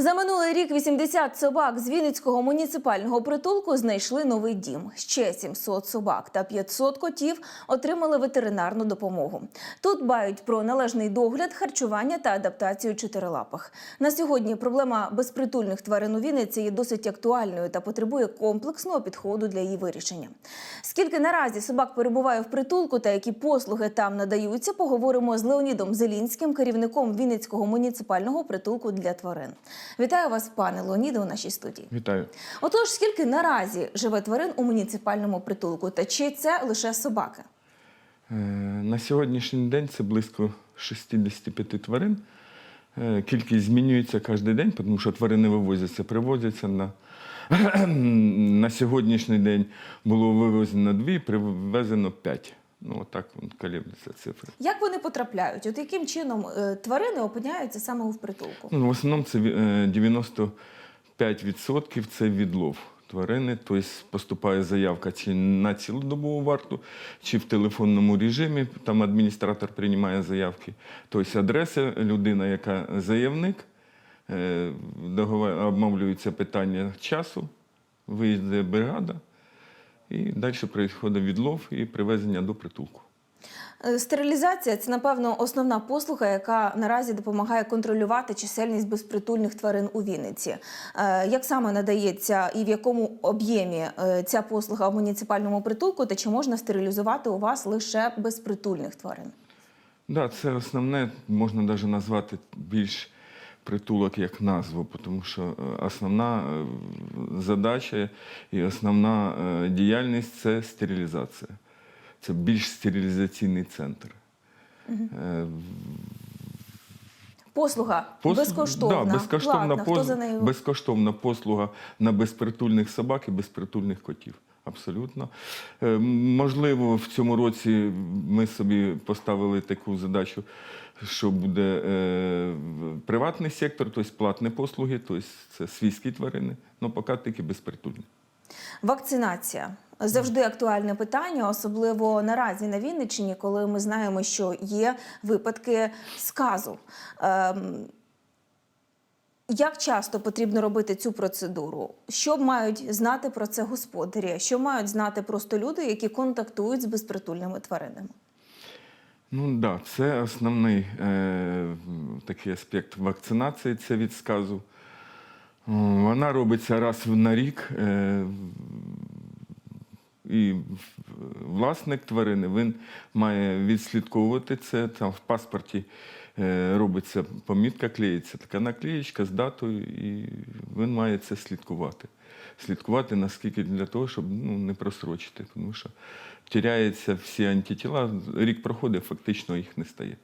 За минулий рік 80 собак з Вінницького муніципального притулку знайшли новий дім. Ще 700 собак та 500 котів отримали ветеринарну допомогу. Тут дбають про належний догляд, харчування та адаптацію чотирилапих. На сьогодні проблема безпритульних тварин у Вінниці є досить актуальною та потребує комплексного підходу для її вирішення. Скільки наразі собак перебуває в притулку та які послуги там надаються, поговоримо з Леонідом Зелінським, керівником Вінницького муніципального притулку для тварин. Вітаю вас, пане Леоніде, у нашій студії. Вітаю. Отож, скільки наразі живе тварин у муніципальному притулку, та чи це лише собаки? Е, На сьогоднішній день це близько 65 тварин. Е, Кількість змінюється кожен день, тому що тварини вивозяться, привозяться на. На сьогоднішній день було вивезено дві, привезено п'ять. Ну, отак вон колеблються цифри. Як вони потрапляють? От яким чином е, тварини опиняються саме в притулку? Ну, в основному це е, 95% це відлов тварини, тобто поступає заявка чи на цілодобову варту, чи в телефонному режимі, там адміністратор приймає заявки. Тобто адреса, людина, яка заявник, е, договор- обмовлюється питання часу, виїздить бригада, і далі відбувається відлов і привезення до притулку. Е, Стерилізація це, напевно, основна послуга, яка наразі допомагає контролювати чисельність безпритульних тварин у Вінниці. Е, Як саме надається і в якому об'ємі е, ця послуга в муніципальному притулку, та чи можна стерилізувати у вас лише безпритульних тварин? Да, це основне, можна навіть назвати більш притулок як назву, тому що е, основна е, задача і основна е, діяльність це стерилізація. Це більш стерилізаційний центр. Е, Послуга Послуг- безкоштовна, Да, безкоштовна, платна. Хто за нею? безкоштовна послуга на безпритульних собак і безпритульних котів. Абсолютно. Е, Можливо, в цьому році ми собі поставили таку задачу, що буде е, приватний сектор, тобто платні послуги, тобто це свійські тварини, але поки тільки безпритульні. Вакцинація завжди актуальне питання, особливо наразі на Вінниччині, коли ми знаємо, що є випадки сказу. Як часто потрібно робити цю процедуру? Що мають знати про це господарі? Що мають знати просто люди, які контактують з безпритульними тваринами? Ну так, да, це основний е, такий аспект вакцинації, це від сказу. Вона робиться раз на рік. Е, і власник тварини він має відслідковувати це. Там в паспорті робиться помітка, клеїться така наклеєчка з датою, і він має це слідкувати. Слідкувати наскільки для того, щоб ну, не просрочити, тому що тіряються всі антитіла, рік проходить, фактично їх не стає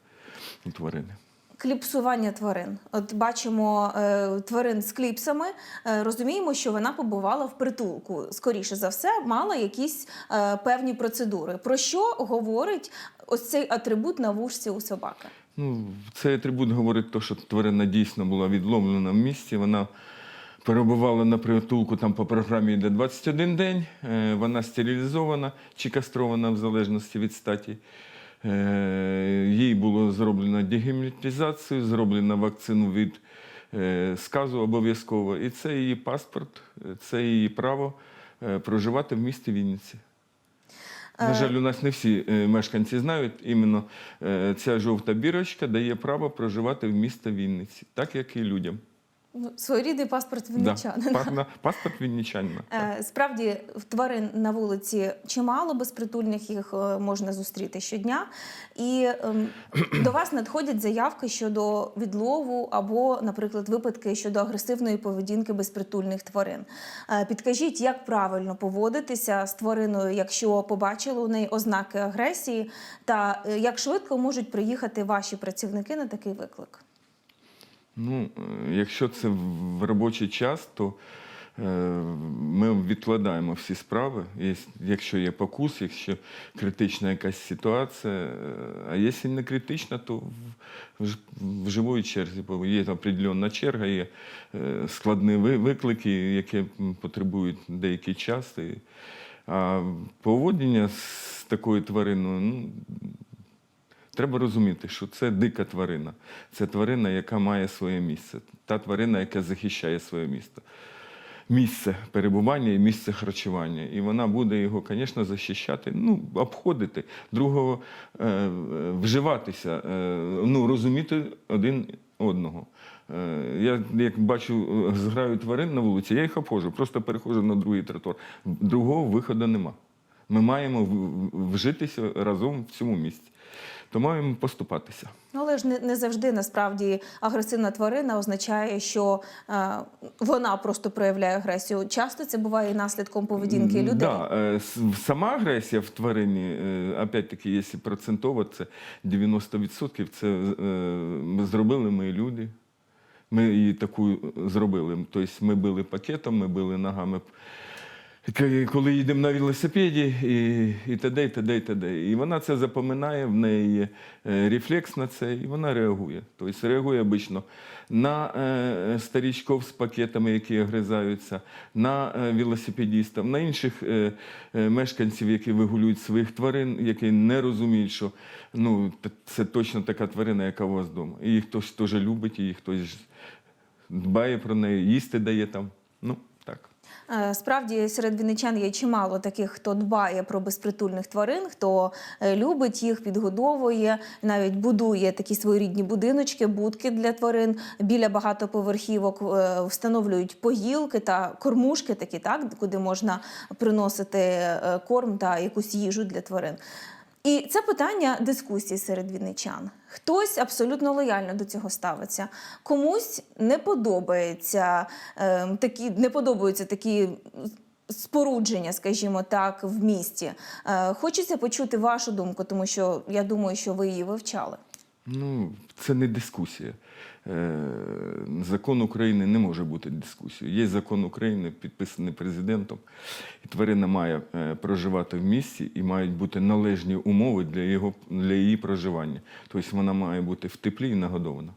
у тварини. Кліпсування тварин. От бачимо е, тварин з кліпсами. Е, розуміємо, що вона побувала в притулку. Скоріше за все, мала якісь е, певні процедури. Про що говорить ось цей атрибут на вушці у собаки? Ну, цей атрибут говорить те, що тварина дійсно була відловлена в місті. Вона перебувала на притулку там по програмі йде 21 день. Е, Вона стерилізована чи кастрована в залежності від статі. Е, Їй було зроблено дегемілітизацію, зроблено вакцину від е, сказу обов'язково. І це її паспорт, це її право проживати в місті Вінниці. На жаль, у нас не всі е, мешканці знають, іменно е, ця жовта бірочка дає право проживати в місті Вінниці, так як і людям. Ну, Своєрідний паспорт Да. вінничанина. Паспорт, паспорт вінничанина. Е, Справді тварин на вулиці чимало безпритульних їх е, можна зустріти щодня. І ем, до вас надходять заявки щодо відлову або, наприклад, випадки щодо агресивної поведінки безпритульних тварин. Е, Підкажіть, як правильно поводитися з твариною, якщо побачили у неї ознаки агресії, та е, як швидко можуть приїхати ваші працівники на такий виклик? Ну, е, якщо це в робочий час, то е, ми відкладаємо всі справи. Якщо є покус, якщо критична якась ситуація, е, а якщо не критична, то в, живої черзі, бо є определенна черга, є складні виклики, які потребують деякий час. А поводження з такою твариною, ну, Треба розуміти, що це дика тварина. Це тварина, яка має своє місце. Та тварина, яка захищає своє місто. Місце перебування і місце харчування. І вона буде його, звісно, захищати, ну, обходити, другого е, вживатися, е, ну, розуміти один одного. Е, Я як бачу зграю тварин на вулиці, я їх обходжу, просто переходжу на другий тротуар. Другого виходу нема. Ми маємо вжитися разом в цьому місці. То маємо поступатися. Ну, але ж не, не завжди насправді агресивна тварина означає, що е, вона просто проявляє агресію. Часто це буває і наслідком поведінки людей. Да, е, сама агресія в тварині, е, опять-таки, якщо процентово, це 90% це е, зробили ми люди. Ми її таку зробили. Тобто ми били пакетом, ми били ногами. Коли їдемо на велосипеді, і, і т.д., і т.д., і т.д. І вона це запам'ятає, в неї є е, рефлекс на це, і вона реагує. Тобто реагує обично на е, старічків з пакетами, які огризаються, на е, велосипедістів, на інших мешканців, які вигулюють своїх тварин, які не розуміють, що ну, це точно така тварина, яка у вас вдома. І її хтось теж любить, її хтось дбає про неї, їсти дає там. Ну, так. Е, Справді серед вінничан є чимало таких, хто дбає про безпритульних тварин, хто е, любить їх, підгодовує, навіть будує такі своєрідні будиночки, будки для тварин біля багатоповерхівок, е, встановлюють поїлки та кормушки, такі так, куди можна приносити корм та якусь їжу для тварин. І це питання дискусії серед вінничан. Хтось абсолютно лояльно до цього ставиться. Комусь не подобається е, такі, не подобаються такі спорудження, скажімо так, в місті. Е, хочеться почути вашу думку, тому що я думаю, що ви її вивчали. Ну, це не дискусія. Е, Закон України не може бути дискусією. Є закон України, підписаний президентом, і тварина має е, проживати в місті і мають бути належні умови для, його, для її проживання. Тобто вона має бути в теплі і нагодована.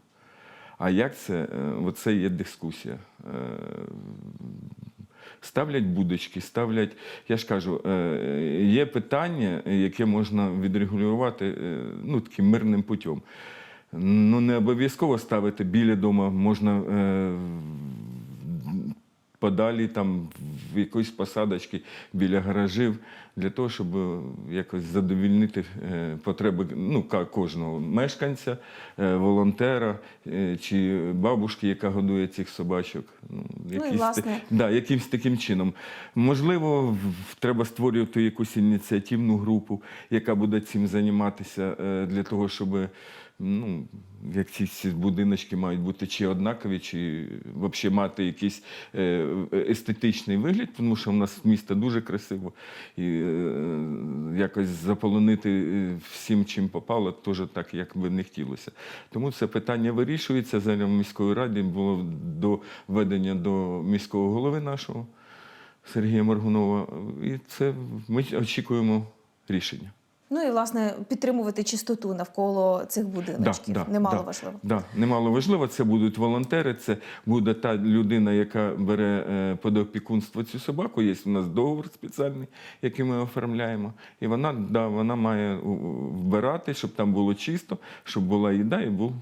А як це? Е, Оце є дискусія. Ставлять будочки, ставлять. Я ж кажу, є питання, яке можна відрегулювати ну, таким мирним путем. Ну, не обов'язково ставити біля дому, можна е, подалі там в якоїсь посадочки біля гаражів для того, щоб якось задовільнити е, потреби ну, кожного мешканця, е, волонтера е, чи бабушки, яка годує цих собачок. Ну, і, власне- Да, якимсь таким чином. Можливо, в- треба створювати якусь ініціативну групу, яка буде цим займатися е, для того, щоб ну, як ці всі будиночки мають бути чи однакові, чи взагалі мати якийсь е, естетичний вигляд, тому що в нас місто дуже красиво. І е, якось заполонити е, всім, чим попало, теж так, як би не хотілося. Тому це питання вирішується. Зараз в міської раді було доведення до міського голови нашого Сергія Моргунова. І це ми очікуємо рішення. Ну і власне підтримувати чистоту навколо цих будиночків. Немало да, важливо. Да, немало важливо. Це будуть волонтери, це буде та людина, яка бере е, під опікунство цю собаку. Є у нас договор спеціальний, який ми оформляємо. І вона, да, вона має вбирати, щоб там було чисто, щоб була їда і був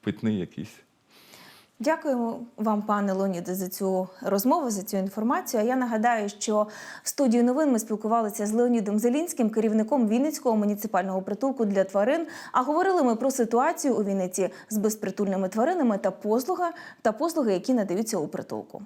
питний якийсь. Дякуємо вам, пане Леоніде, за цю розмову, за цю інформацію. А я нагадаю, що в студії новин ми спілкувалися з Леонідом Зелінським, керівником Вінницького муніципального притулку для тварин. А говорили ми про ситуацію у Вінниці з безпритульними тваринами та послуга та послуги, які надаються у притулку.